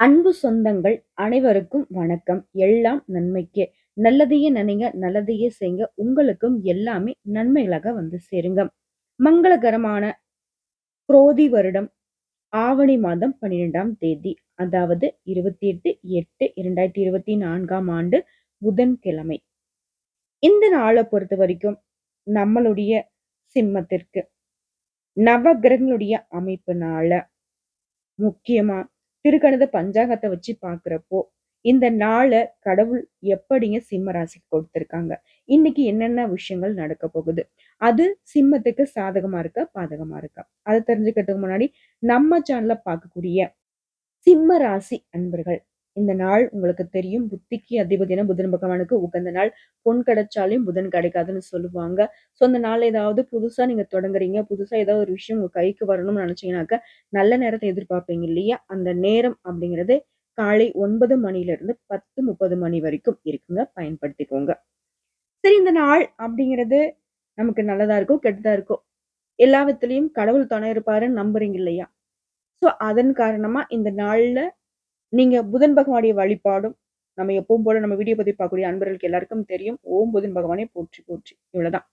அன்பு சொந்தங்கள் அனைவருக்கும் வணக்கம். எல்லாம் நன்மைக்கே. நல்லதையே நினைங்க, நல்லதையே செய்ங்க. உங்களுக்கும் எல்லாமே நன்மைகளாக வந்து சேருங்க. மங்களகரமான குரோதி வருடம் ஆவணி மாதம் 12ஆம் தேதி அதாவது 28/8/2024ஆம் ஆண்டு புதன்கிழமை. இந்த நாளை பொறுத்த வரைக்கும் நம்மளுடைய சிம்மத்திற்கு நவகிரகங்களுடைய அமைப்புனால முக்கியமா திருக்கணித பஞ்சாங்கத்தை வச்சு பார்க்குறப்போ, இந்த நாளை கடவுள் எப்படிங்க சிம்ம ராசிக்கு கொடுத்துருக்காங்க இன்னைக்கு என்னென்ன விஷயங்கள் நடக்க போகுது? அது சிம்மத்துக்கு சாதகமா இருக்கா? பாதகமா இருக்கா? அதை தெரிஞ்சுக்கிறதுக்கு முன்னாடி நம்ம சேனல்ல பார்க்கக்கூடிய சிம்ம ராசி அன்பர்கள் இந்த நாள் உங்களுக்கு தெரியும். புத்திக்கு அதிபதினா புதன் பகவானுக்கு உகந்த நாள். பொன் கிடைச்சாலையும் புதன் கிடைக்காதுன்னு சொல்லுவாங்க. ஸோ அந்த நாள் ஏதாவது புதுசா நீங்க தொடங்குறீங்க. புதுசா ஏதாவது ஒரு விஷயம் உங்கள் கைக்கு வரணும்னு நினைச்சீங்கன்னாக்க நல்ல நேரத்தை எதிர்பார்ப்பீங்க இல்லையா? அந்த நேரம் அப்படிங்கிறது காலை ஒன்பது மணில இருந்து பத்து முப்பது மணி வரைக்கும் இருக்குங்க. பயன்படுத்திக்கோங்க. சரி இந்த நாள் அப்படிங்கிறது நமக்கு நல்லதா இருக்கும் கெட்டதா இருக்கும் எல்லா விதத்துலையும் கடவுள் துணை இருப்பாருன்னு நம்புறீங்க இல்லையா? ஸோ அதன் காரணமா இந்த நாள்ல நீங்க புதன் பகவானுடைய வழிபாடும் நம்ம எப்பவும் போல நம்ம வீடியோ பதிவு பார்க்கக்கூடிய அன்பர்களுக்கு எல்லாருக்கும் தெரியும். ஓம் புதன் பகவானே போற்றி போற்றி. இவ்வளவுதான்.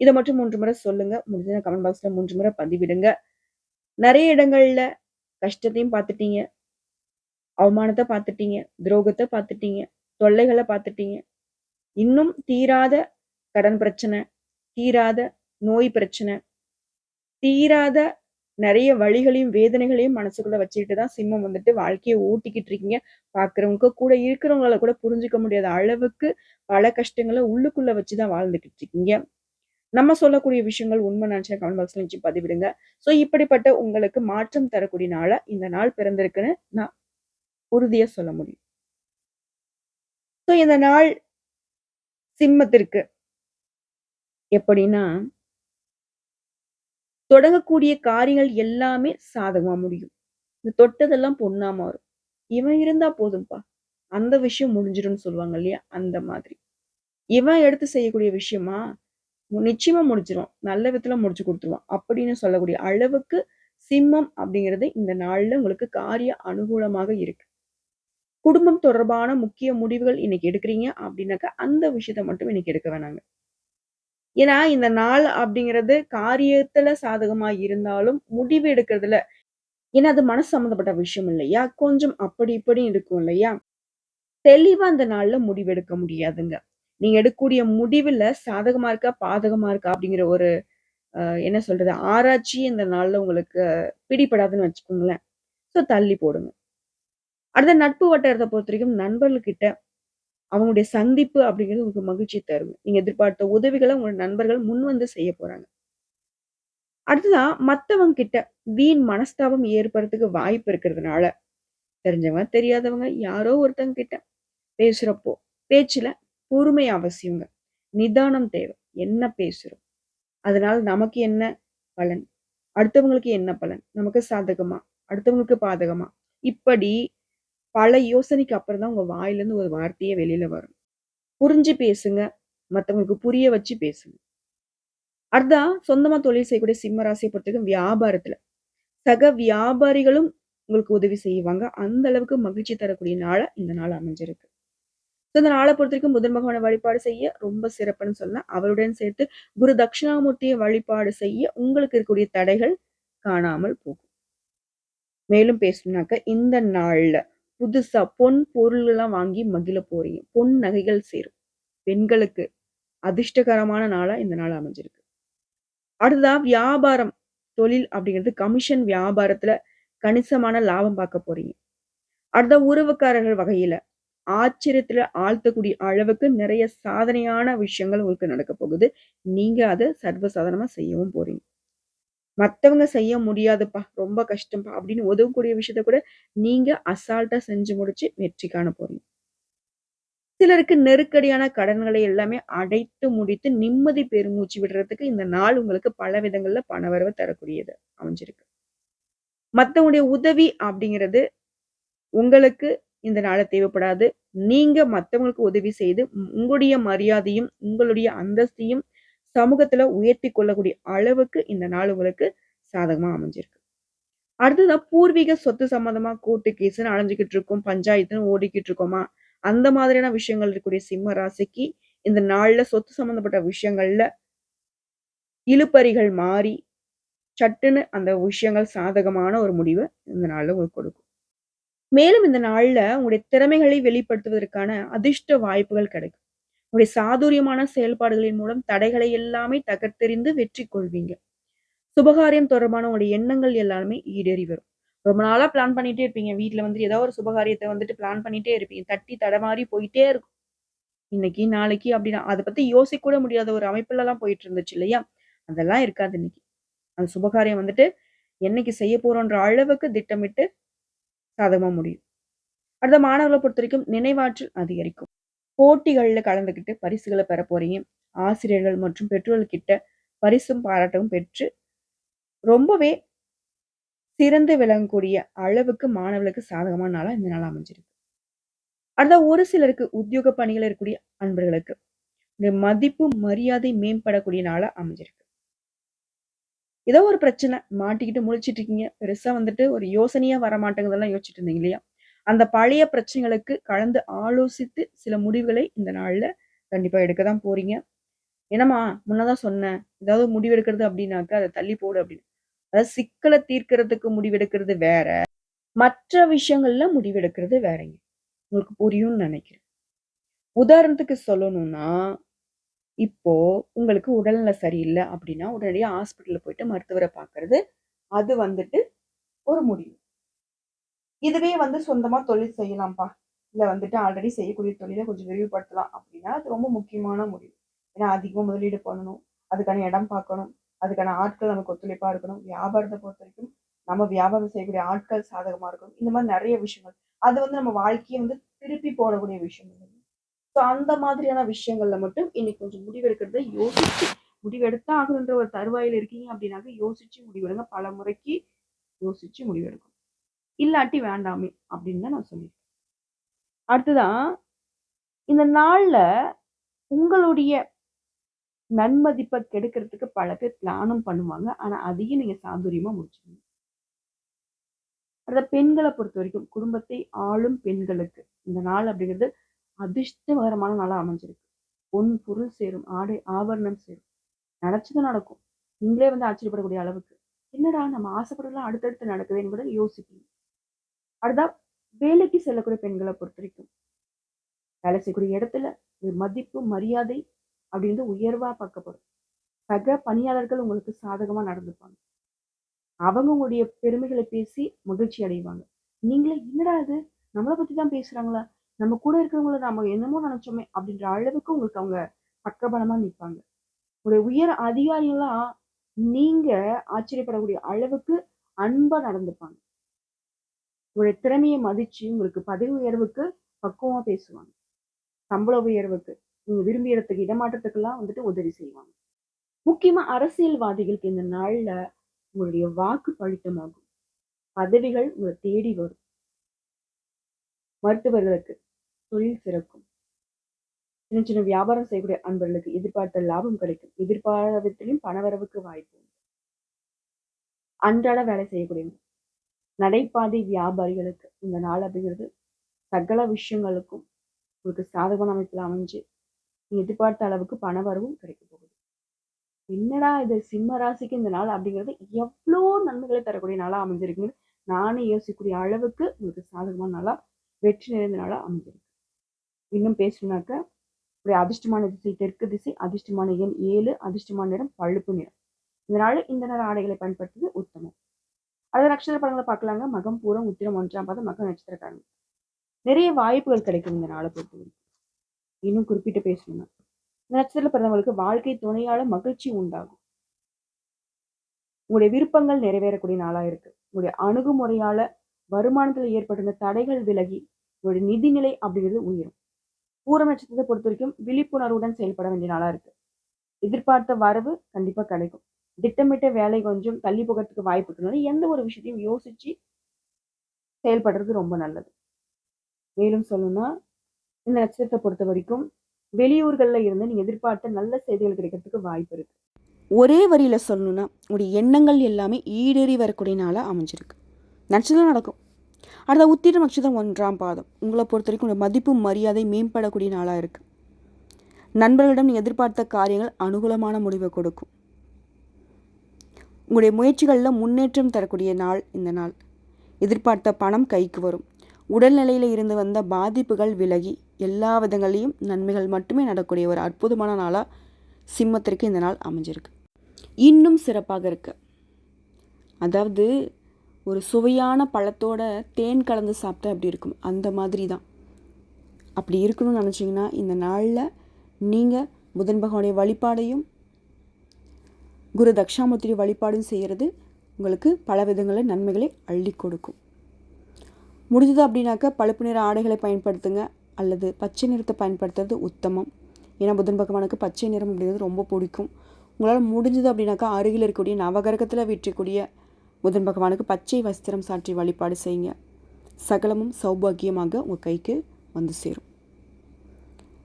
இதை மட்டும் மூன்று முறை சொல்லுங்க. முடிஞ்ச கமெண்ட் பாக்ஸ்ல மூன்று முறை பதிவிடுங்க. நிறைய இடங்கள்ல கஷ்டத்தையும் பார்த்துட்டீங்க. அவமானத்தை பார்த்துட்டீங்க. துரோகத்தை பார்த்துட்டீங்க. தொல்லைகளை பார்த்துட்டீங்க. இன்னும் தீராத கடன் பிரச்சனை தீராத நோய் பிரச்சனை தீராத நிறைய வழிகளையும் வேதனைகளையும் மனசுக்குள்ள வச்சுக்கிட்டு தான் சிம்மம் வந்துட்டு வாழ்க்கையை ஓட்டிக்கிட்டு இருக்கீங்க. பாக்குறவங்க கூட இருக்கிறவங்கள கூட புரிஞ்சுக்க முடியாத அளவுக்கு பல கஷ்டங்களை உள்ளுக்குள்ள வச்சுதான் வாழ்ந்துகிட்டு இருக்கீங்க. நம்ம சொல்லக்கூடிய விஷயங்கள் உண்மை நினைச்சா கமெண்ட் பாக்ஸ்ல வச்சு பதிவிடுங்க. ஸோ இப்படிப்பட்ட உங்களுக்கு மாற்றம் தரக்கூடிய நாள இந்த நாள் பிறந்திருக்குன்னு நான் உறுதியா சொல்ல முடியும். ஸோ இந்த நாள் சிம்மத்திற்கு எப்படின்னா தொடங்கக்கூடிய காரியங்கள் எல்லாமே சாதகமா முடியும். இந்த தொட்டதெல்லாம் பொண்ணா மாறும் இவன் இருந்தா போதும்பா. அந்த விஷயம் முடிஞ்சிடும்னு சொல்லுவாங்க இல்லையா? அந்த மாதிரி. இவன் எடுத்து செய்யக்கூடிய விஷயமா நிச்சயமா முடிச்சிடும் நல்ல விதத்துல முடிச்சு கொடுத்துருவான். அப்படின்னு சொல்லக்கூடிய அளவுக்கு சிம்மம் அப்படிங்கிறது இந்த நாள்ல உங்களுக்கு காரிய அனுகூலமாக இருக்கு. குடும்பம் தொடர்பான முக்கிய முடிவுகள் இன்னைக்கு எடுக்கிறீங்க அப்படின்னாக்கா அந்த விஷயத்த மட்டும் இன்னைக்கு எடுக்க வேணாங்க. ஏன்னா இந்த நாள் அப்படிங்கிறது காரியத்துல சாதகமா இருந்தாலும் முடிவு எடுக்கிறதுல ஏன்னா அது மனசு சம்மந்தப்பட்ட விஷயம் இல்லையா? கொஞ்சம் அப்படி இப்படி இருக்கும் இல்லையா? தெளிவா அந்த நாள்ல முடிவெடுக்க முடியாதுங்க. நீங்க எடுக்கக்கூடிய முடிவுல சாதகமா இருக்கா பாதகமா இருக்கா அப்படிங்கிற ஒரு என்ன சொல்றது ஆராய்ச்சி இந்த நாள்ல உங்களுக்கு பிடிபடாதுன்னு வச்சுக்கோங்களேன். ஸோ தள்ளி போடுங்க. அடுத்த நட்பு வட்டாரத்தை பொறுத்த வரைக்கும் நண்பர்கள்கிட்ட அவங்களுடைய சந்திப்பு அப்படிங்கிறது உங்களுக்கு மகிழ்ச்சி தரும் நீங்க எதிர்பார்த்த உதவிகளை உங்களோட நண்பர்கள் முன் வந்து செய்ய போறாங்க. அடுத்ததான் மற்றவங்க கிட்ட வீண் மனஸ்தாபம் ஏற்படுறதுக்கு வாய்ப்பு இருக்கிறதுனால தெரிஞ்சவங்க தெரியாதவங்க யாரோ ஒருத்தவங்க கிட்ட பேசுறப்போ பேச்சுல பொறுமை அவசியங்க. நிதானம் தேவை. என்ன பேசுறோம்? அதனால நமக்கு என்ன பலன்? அடுத்தவங்களுக்கு என்ன பலன்? நமக்கு சாதகமா? அடுத்தவங்களுக்கு பாதகமா? இப்படி பல யோசனைக்கு அப்புறம் தான் உங்கள் வாயிலேருந்து ஒரு வார்த்தையே வெளியில வரும். புரிஞ்சு பேசுங்க. மற்றவங்களுக்கு புரிய வச்சு பேசுங்க. அடுத்தா சொந்தமா தொழில் செய்யக்கூடிய சிம்ம ராசியை பொறுத்தவரைக்கும் வியாபாரத்துல. சக வியாபாரிகளும் உங்களுக்கு உதவி செய்வாங்க. அந்த அளவுக்கு மகிழ்ச்சி தரக்கூடிய நாளா இந்த நாள் அமைஞ்சிருக்கு. இந்த நாளை பொறுத்த வரைக்கும் புதன் பகவானை வழிபாடு செய்ய ரொம்ப சிறப்புன்னு சொல்லலாம். அவருடன் சேர்த்து குரு தட்சிணாமூர்த்தியை வழிபாடு செய்ய உங்களுக்கு இருக்கக்கூடிய தடைகள் காணாமல் போகும். மேலும் பேசணும்னாக்க இந்த நாள்ல புதுசா பொன் பொருள்லாம் வாங்கி மகிழ போறீங்க. பொன் நகைகள் சேரும். பெண்களுக்கு அதிர்ஷ்டகரமான நாளா இந்த நாள் அமைஞ்சிருக்கு. அடுத்ததா வியாபாரம் தொழில் அப்படிங்கிறது கமிஷன் வியாபாரத்துல கணிசமான லாபம் பார்க்க போறீங்க. அடுத்த உறவுக்காரர்கள் வகையில ஆச்சரியத்துல ஆழ்த்தக்கூடிய அளவுக்கு நிறைய சாதனையான விஷயங்கள் உங்களுக்கு நடக்க போகுது. நீங்க அதை சர்வசாதாரணமா செய்யவும் போறீங்க. மத்தவங்க செய்ய முடியாதுப்பா ரொம்ப கஷ்டம்ப்பா அப்படின்னு உதவக்கூடிய விஷயத்த கூட நீங்க அசால்ட்டா செஞ்சு முடிச்சு வெற்றி காண போறீங்க. சிலருக்கு நெருக்கடியான கடன்களை எல்லாமே அடைத்து முடித்து நிம்மதி பெருமூச்சு விடுறதுக்கு இந்த நாள் உங்களுக்கு பல விதங்கள்ல பணவரவை தரக்கூடியது அமைஞ்சிருக்கு. மத்தவங்களுடைய உதவி அப்படிங்கிறது உங்களுக்கு இந்த நாளை தேவைப்படாது. நீங்க மத்தவங்களுக்கு உதவி செய்து உங்களுடைய மரியாதையும் உங்களுடைய அந்தஸ்தையும் சமூகத்துல உயர்த்தி கொள்ளக்கூடிய அளவுக்கு இந்த நாள் உங்களுக்கு சாதகமா அமைஞ்சிருக்கு அடுத்ததா பூர்வீக சொத்து சம்மந்தமா கோர்ட்டு கேஸ்ன்னு அலைஞ்சுகிட்டு இருக்கோம். பஞ்சாயத்துன்னு ஓடிக்கிட்டு இருக்கோமா, அந்த மாதிரியான விஷயங்கள் இருக்கக்கூடிய சிம்ம ராசிக்கு, இந்த நாள்ல சொத்து சம்மந்தப்பட்ட விஷயங்கள்ல இழுப்பறிகள் மாறி, சட்டுன்னு அந்த விஷயங்கள் சாதகமான ஒரு முடிவை இந்த நாள்ல உங்களுக்கு கொடுக்கும். மேலும் இந்த நாள்ல உங்களுடைய திறமைகளை வெளிப்படுத்துவதற்கான அதிர்ஷ்ட வாய்ப்புகள் கிடைக்கும். உங்களுடைய சாதுரியமான செயல்பாடுகளின் மூலம் தடைகளை எல்லாமே தகர்த்தெறிந்து வெற்றி கொள்வீங்க. சுபகாரியம் தொடர்பான உங்களுடைய எண்ணங்கள் எல்லாமே ஈடேறி வரும். ரொம்ப நாளா பிளான் பண்ணிட்டே இருப்பீங்க. வீட்ல வந்து ஏதோ ஒரு சுபகாரியத்தை வந்துட்டு பிளான் பண்ணிட்டே இருப்பீங்க. தட்டி தடமாறி போயிட்டே இருக்கும். இன்னைக்கு, நாளைக்கு அப்படின்னா அதை பத்தி யோசிக்க கூட முடியாத ஒரு அமைப்புலலாம் போயிட்டு இருந்துச்சு இல்லையா? அதெல்லாம் இருக்காது இன்னைக்கு. அந்த சுபகாரியம் வந்துட்டு என்னைக்கு செய்ய போறோன்ற அளவுக்கு திட்டமிட்டு சாதகமா முடியும். அடுத்த பொறுத்த வரைக்கும் நினைவாற்றல் அதிகரிக்கும். போட்டிகள்ல கலந்துக்கிட்டு பரிசுகளை பெற போறீங்க. ஆசிரியர்கள் மற்றும் பெற்றோர்கள் கிட்ட பரிசும், பாராட்டவும் பெற்று ரொம்பவே சிறந்து விளங்கக்கூடிய அளவுக்கு மாணவர்களுக்கு சாதகமான நாளா இந்த நாள் அமைஞ்சிருக்கு. அடுத்த ஒரு சிலருக்கு உத்தியோக பணிகள் இருக்கக்கூடிய அன்பர்களுக்கு, இந்த மதிப்பு, மரியாதை மேம்படக்கூடிய நாளா அமைஞ்சிருக்கு. ஏதோ ஒரு பிரச்சனை மாட்டிக்கிட்டு முழிச்சிட்டு இருக்கீங்க. பெருசா வந்துட்டு ஒரு யோசனையா வரமாட்டேங்குதெல்லாம் யோசிச்சுட்டு இருந்தீங்க இல்லையா? அந்த பழைய பிரச்சனைகளுக்கு கலந்து ஆலோசித்து சில முடிவுகளை இந்த நாள்ல கண்டிப்பா எடுக்க தான் போறீங்க. என்னம்மா முன்னதான் சொன்னேன். ஏதாவது முடிவெடுக்கிறது அப்படின்னாக்கா, அதை தள்ளி போடு அப்படின்னு. அதாவது சிக்கலை தீர்க்கிறதுக்கு முடிவெடுக்கிறது வேற. மற்ற விஷயங்கள்ல முடிவெடுக்கிறது வேறங்க. உங்களுக்கு புரியும்னு நினைக்கிறேன் உதாரணத்துக்கு சொல்லணும்னா, இப்போ உங்களுக்கு உடல்நிலை சரியில்லை அப்படின்னா, உடனடியாக ஹாஸ்பிட்டலில் போயிட்டு மருத்துவரை பார்க்கறது, அது வந்துட்டு ஒரு முடிவு. இதுவே வந்து சொந்தமாக தொழில் செய்யலாம்ப்பா. இல்லை வந்துட்டு ஆல்ரெடி செய்யக்கூடிய தொழிலை கொஞ்சம் விரிவுபடுத்தலாம் அப்படின்னா, அது ரொம்ப முக்கியமான முடிவு. ஏன்னா அதிகமாக முதலீடு பண்ணணும். அதுக்கான இடம் பார்க்கணும். அதுக்கான ஆட்கள் நமக்கு ஒத்துழைப்பாக இருக்கணும். வியாபாரத்தை பொறுத்த வரைக்கும் நம்ம வியாபாரம் செய்யக்கூடிய ஆட்கள் சாதகமாக இருக்கணும். இந்த மாதிரி நிறைய விஷயங்கள். அது வந்து நம்ம வாழ்க்கையை வந்து திருப்பி போடக்கூடிய விஷயம். ஸோ அந்த மாதிரியான விஷயங்கள்ல மட்டும் இன்னைக்கு கொஞ்சம் முடிவெடுக்கிறத யோசிச்சு முடிவெடுத்தா ஆகணுன்ற ஒரு தருவாயில இருக்கீங்க அப்படின்னாக்க, யோசிச்சு முடிவெடுங்க. பல முறைக்கு யோசிச்சு முடிவெடுக்கணும். இல்லாட்டி வேண்டாமே அப்படின்னு தான் நான் சொல்லியிருக்கேன். அடுத்ததா, இந்த நாள்ல உங்களுடைய நன்மதிப்பை கெடுக்கிறதுக்கு பல பேர் பிளானும் பண்ணுவாங்க. ஆனா, அதையும் நீங்க சாதுரியமா முடிச்சுக்கணும் அடுத்த பெண்களை பொறுத்த வரைக்கும் குடும்பத்தை ஆளும் பெண்களுக்கு இந்த நாள் அப்படிங்கிறது அதிர்ஷ்டகரமான நாளா அமைஞ்சிருக்கு. பொன், பொருள் சேரும். ஆடை, ஆபரணம் சேரும். நெனச்சது நடக்கும். நீங்களே வந்து ஆச்சரியப்படக்கூடிய அளவுக்கு. என்னடா நம்ம ஆசைப்படலாம் அடுத்தடுத்து நடக்குது என்பதை யோசிக்கணும் அடுத்தா வேலைக்கு செல்லக்கூடிய பெண்கள பொறுத்தவரைக்கும், வேலை செய்யக்கூடிய இடத்துல ஒரு மதிப்பு, மரியாதை அப்படின்றது உயர்வா பார்க்கப்படும். சக பணியாளர்கள் உங்களுக்கு சாதகமா நடந்துப்பாங்க. அவங்க உங்களுடைய பெருமைகளை பேசி மகிழ்ச்சி அடைவாங்க. நீங்களே என்னடா இது நம்மளை பற்றி தான் பேசுறாங்களா? நம்ம கூட இருக்கிறவங்கள நம்ம என்னமோ நினச்சோமே அப்படின்ற அளவுக்கு உங்களுக்கு அவங்க பக்கபலமா நிற்பாங்க உங்களுடைய உயர் அதிகாரிகளாம் நீங்க ஆச்சரியப்படக்கூடிய அளவுக்கு அன்பா நடந்துப்பாங்க. உங்களுடைய திறமையை மதிச்சு உங்களுக்கு பதவி உயர்வுக்கு பக்குவமா பேசுவாங்க. சம்பள உயர்வுக்கு, நீங்கள் விரும்பிய இடத்துக்கு இடமாற்றத்துக்கெல்லாம் வந்துட்டு உதவி செய்வாங்க. முக்கியமா அரசியல்வாதிகளுக்கு இந்த நாள்ல உங்களுடைய வாக்கு பழித்தமாகும் பதவிகள் உங்களை தேடி வரும். மருத்துவர்களுக்கு தொழில் சிறக்கும். சின்ன சின்ன வியாபாரம் செய்யக்கூடிய அன்பர்களுக்கு எதிர்பார்த்த லாபம் கிடைக்கும். எதிர்பாராததிலும் பணவரவுக்கு வாய்ப்பு உண்டு. அன்றாட வேலை செய்யக்கூடியவங்க. நடைபாதை வியாபாரிகளுக்கு இந்த நாள் அப்படிங்கிறது சகல விஷயங்களுக்கும் உங்களுக்கு சாதகமான அமைப்பில் அமைஞ்சு, நீங்க எதிர்பார்த்த அளவுக்கு பணவரவும் கிடைக்க போகுது. என்னடா இது சிம்ம ராசிக்கு இந்த நாள் அப்படிங்கிறது எவ்வளோ நன்மைகளை தரக்கூடிய நாளா அமைஞ்சிருக்குன்னு நானே யோசிக்கக்கூடிய அளவுக்கு உங்களுக்கு சாதகமான நாளா, வெற்றி நிறைந்த நாளாக அமைஞ்சிருக்கு. இன்னும் பேசணும்னாக்க, உங்களுடைய அதிர்ஷ்டமான திசை தெற்கு திசை, அதிர்ஷ்டமான எண் ஏழு அதிர்ஷ்டமான நிறம் பழுப்பு நிறம். இதனால இந்த நேர ஆடைகளை பயன்படுத்துவது உத்தமம். அடுத்த நட்சத்திர படங்களை பார்க்கலாங்க. மகம், பூரம், உத்திரம் ஒன்றாம் பாதம் மகம் நட்சத்திரக்காரங்க. நிறைய வாய்ப்புகள் கிடைக்கும் இந்த நாளை பொறுத்தவரைக்கும். இன்னும் குறிப்பிட்டு பேசணும்னா, இந்த நட்சத்திர பிறந்தவங்களுக்கு வாழ்க்கை துணையால மகிழ்ச்சி உண்டாகும். உங்களுடைய விருப்பங்கள் நிறைவேறக்கூடிய நாளா இருக்கு. உங்களுடைய அணுகுமுறையால வருமானத்துல ஏற்பட்டிருந்த தடைகள் விலகி, உங்களுடைய நிதிநிலை அப்படிங்கிறது உயரும். பூரம் நட்சத்திரத்தை பொறுத்த வரைக்கும் விழிப்புணர்வுடன் செயல்பட வேண்டிய நாளா இருக்கு. எதிர்பார்த்த வரவு கண்டிப்பா கிடைக்கும். திட்டமிட்ட வேலை கொஞ்சம் தள்ளி போகறதுக்கு வாய்ப்பு இருக்கிறதுனால, எந்த ஒரு விஷயத்தையும் யோசிச்சு செயல்படுறது ரொம்ப நல்லது. மேலும் சொல்லணும்னா, இந்த நட்சத்திரத்த பொறுத்தவரைக்கும், வெளியூர்கள்ல இருந்து நீங்கள் எதிர்பார்த்த நல்ல செய்திகள் கிடைக்கிறதுக்கு வாய்ப்பு இருக்கு. ஒரே வரியில சொல்லணும்னா, உங்களுடைய எண்ணங்கள் எல்லாமே ஈடேறி வரக்கூடிய நாளா அமைஞ்சிருக்கு. நட்சத்திரம் நடக்கும் அடுத்த உத்திர நட்சத்திரம் ஒன்றாம் பாதம் உங்களை பொறுத்த வரைக்கும் உங்கள் மதிப்பு மரியாதை மேம்படக்கூடிய நாளாக இருக்குது நண்பர்களிடம் நீ எதிர்பார்த்த காரியங்கள் அனுகூலமான முடிவை கொடுக்கும் உங்களுடைய முயற்சிகளில் முன்னேற்றம் தரக்கூடிய நாள் இந்த நாள். எதிர்பார்த்த பணம் கைக்கு வரும். உடல்நிலையில் இருந்து வந்த பாதிப்புகள் விலகி எல்லா விதங்களையும் நன்மைகள் மட்டுமே நடக்கக்கூடிய ஒரு அற்புதமான நாளாக சிம்மத்திற்கு இந்த நாள் அமைஞ்சிருக்கு. இன்னும் சிறப்பாக இருக்கு. அதாவது ஒரு சுவையான பழத்தோட தேன் கலந்து சாப்பிட்டா அப்படி இருக்கும்? அந்த மாதிரி தான் அப்படி இருக்கணும்னு நினச்சிங்கன்னா இந்த நாளில் நீங்கள் புதன் பகவானுடைய வழிபாடையும் குரு தக்ஷாமூர்த்தி வழிபாடும் செய்கிறது உங்களுக்கு பல விதங்களில் நன்மைகளை அள்ளி கொடுக்கும். முடிஞ்சது அப்படின்னாக்கா பழுப்பு நிற ஆடைகளை பயன்படுத்துங்க. அல்லது பச்சை நிறத்தை பயன்படுத்துறது உத்தமம். ஏன்னா புதன் பகவானுக்கு பச்சை நிறம் அப்படிங்கிறது ரொம்ப பிடிக்கும். உங்களால் முடிஞ்சது அப்படின்னாக்கா அருகில் இருக்கக்கூடிய நவகரகத்தில் வீற்றக்கூடிய புதன் பகவானுக்கு பச்சை வஸ்திரம் சாற்றி வழிபாடு செய்யுங்க. சகலமும் சௌபாகியமாக உங்கள் கைக்கு வந்து சேரும்.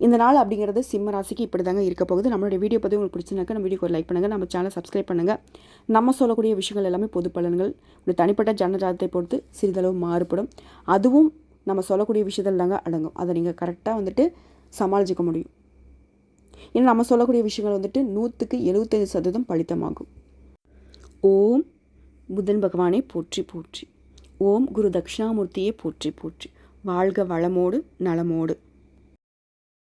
இந்த நாள் அப்படிங்கிறது சிம்ம ராசிக்கு இப்படி தாங்க இருக்க போகுது. நம்மளுடைய வீடியோ பற்றி உங்களுக்கு பிடிச்சிருந்தாக்க நம்ம வீடியோக்கு ஒரு லைக் பண்ணுங்கள் நம்ம சேனலை சப்ஸ்கிரைப் பண்ணுங்கள் நம்ம சொல்லக்கூடிய விஷயங்கள் எல்லாமே பொது பலன்கள். ஒரு தனிப்பட்ட ஜனஜாதத்தை பொறுத்து சிறிதளவு மாறுபடும். அதுவும் நம்ம சொல்லக்கூடிய விஷயத்தில் தாங்க அடங்கும். அதை நீங்கள் கரெக்டாக வந்துட்டு சமாளிச்சிக்க முடியும். ஏன்னா நம்ம சொல்லக்கூடிய விஷயங்கள் வந்துட்டு நூற்றுக்கு எழுபத்தைந்து சதவீதம் பலித்தமாகும். ஓம் புதன் பகவானை போற்றி போற்றி. ஓம் குரு தட்சிணாமூர்த்தியை போற்றி போற்றி. வாழ்க வளமோடு நலமோடு.